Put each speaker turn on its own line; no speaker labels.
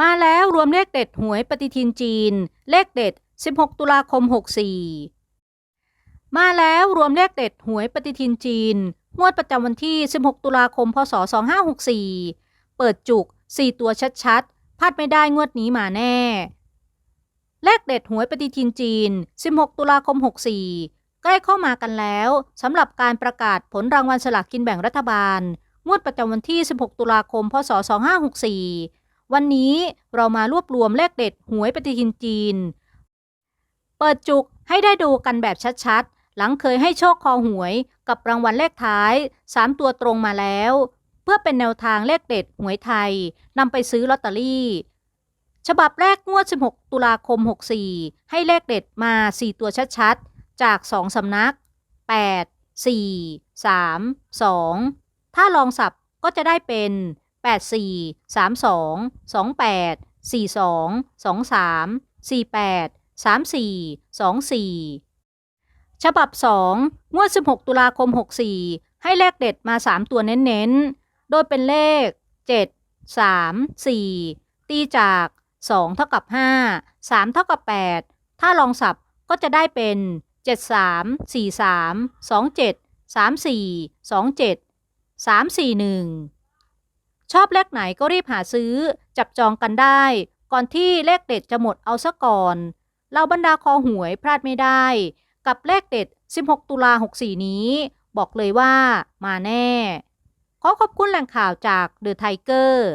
มาแล้วรวมเลขเด็ดหวยปฏิทินจีน เลขเด็ด 16 ตุลาคม 64 มาแล้วรวมเลขเด็ดหวยปฏิทินจีน งวดประจำวันที่ 16 ตุลาคม พศ 2564 เปิดจุก 4 ตัวชัดๆพลาดไม่ได้งวดนี้มาแน่ เลขเด็ดหวยปฏิทินจีน 16 ตุลาคม 64 ใกล้เข้ามากันแล้วสำหรับการประกาศผลรางวัลสลากกินแบ่งรัฐบาล งวดประจำวันที่ 16 ตุลาคม พศ 2564 วันนี้เรามารวบรวมเลขเด็ดหวยปฏิทินจีน เปิดจุกให้ได้ดูกันแบบชัดๆ หลังเคยให้โชคคอหวยกับรางวัลเลขท้าย 3 ตัวตรงมาแล้ว เพื่อเป็นแนวทางเลขเด็ดหวยไทยนำไปซื้อลอตเตอรี่ ฉบับแรกงวด 16 ตุลาคม 64 ให้เลขเด็ดมา 4 ตัวชัดๆ จาก 2 สำนัก 8 4 3 2 ถ้าลองสับก็จะได้เป็น 84 32 28 42 23 48 34 24 ฉบับ 2 งวด 16 ตุลาคม 64 ให้เลขเด็ดมา 3 ตัวเน้นๆ โดยเป็นเลข 7 3 4 ตีจาก 2 เท่ากับ 5 3 เท่ากับ 8 ถ้าลองสับก็จะได้เป็น 73 43 27 34 27 341 ชอบเลขไหนก็รีบหาซื้อ จับจองกันได้ ก่อนที่เลขเด็ดจะหมดเอาซะก่อนเราบรรดาคอหวยพลาดไม่ได้ กับเลขเด็ด 16 ตุลา 64 นี้ บอกเลยว่ามาแน่ ขอขอบคุณแหล่งข่าวจากเดอะไทเกอร์